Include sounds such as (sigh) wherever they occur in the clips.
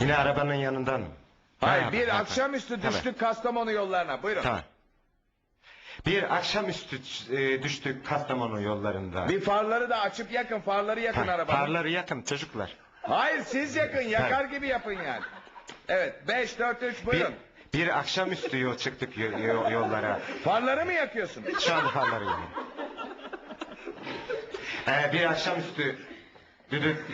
Yine arabanın yanından. Hayır Ha, bir ha, ha. akşamüstü düştük Kastamonu yollarına. Buyurun. Tamam. Bir akşamüstü e, düştük Kastamonu yollarında. Bir farları da açıp yakın. Farları yakın Ha, arabanın. Farları yakın çocuklar. Hayır siz yakın. Yakar gibi yapın yani. Evet 5 4 3 Bir, buyurun. bir akşamüstü yol çıktık yo- yo- yollara. Farları mı yakıyorsun? Şu anda farları yanıyor. (laughs) Ee, bir akşamüstü düdük.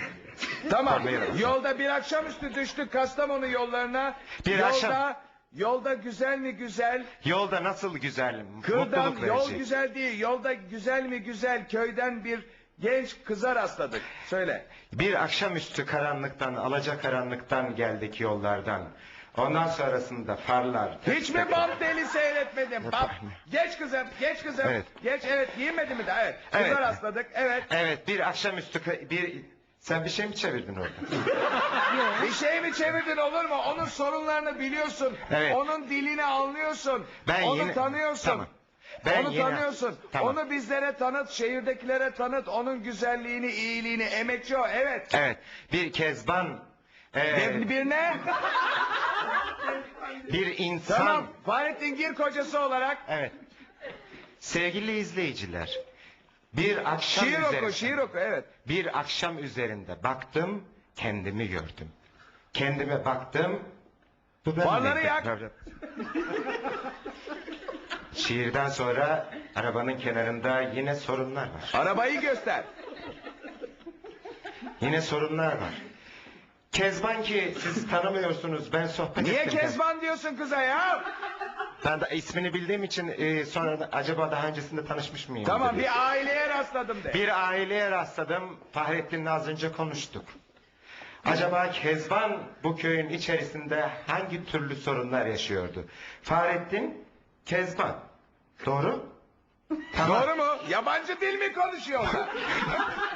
Tamam. Yolda bir akşamüstü düştük Kastamonu yollarına. Bir yolda, akşam- Yolda güzel mi güzel? Yolda nasıl güzel, Kırdan mutluluk yol verici. güzel değil. Yolda güzel mi güzel köyden bir genç kıza rastladık. Söyle. Bir akşamüstü karanlıktan, alaca karanlıktan geldik yollardan. Ondan sonrasında farlar. Hiç mi bant deli seyretmedin? Bak geç kızım, geç kızım. Evet. Geç evet giyinmedi mi de? Evet. Kıza Evet. rastladık. Evet. Evet, bir akşamüstü bir sen bir şey mi çevirdin orada? (laughs) Bir şey mi çevirdin olur mu? Onun sorunlarını biliyorsun. Evet. Onun dilini anlıyorsun. Ben Onu yine- tanıyorsun. Tamam. Ben Onu yine- tanıyorsun. Tamam. Onu bizlere tanıt, şehirdekilere tanıt. Onun güzelliğini, iyiliğini, emekçi o. Evet. Evet, bir kezban, ee, Bir, bir ne? (laughs) bir insan. tamam. Fahrettin Gir kocası olarak Evet. Sevgili izleyiciler, bir akşam şiir üzerinde, oku, şiir oku. Evet. bir akşam üzerinde baktım, kendimi gördüm. Kendime baktım. Bu ben Farları yak. (laughs) Şiirden sonra arabanın kenarında yine sorunlar var. Arabayı göster. Yine sorunlar var. Kezban ki siz tanımıyorsunuz ben sohbet Niye ettim. Kezban diyorsun kıza ya? Ben de ismini bildiğim için e, sonra da acaba daha öncesinde tanışmış mıyım? Tamam dedi. bir aileye rastladım de. Bir aileye rastladım. Fahrettin'le az önce konuştuk. Acaba Kezban bu köyün içerisinde hangi türlü sorunlar yaşıyordu? Fahrettin, Kezban. Doğru? Doğru mu? Yabancı dil mi konuşuyorlar? (laughs)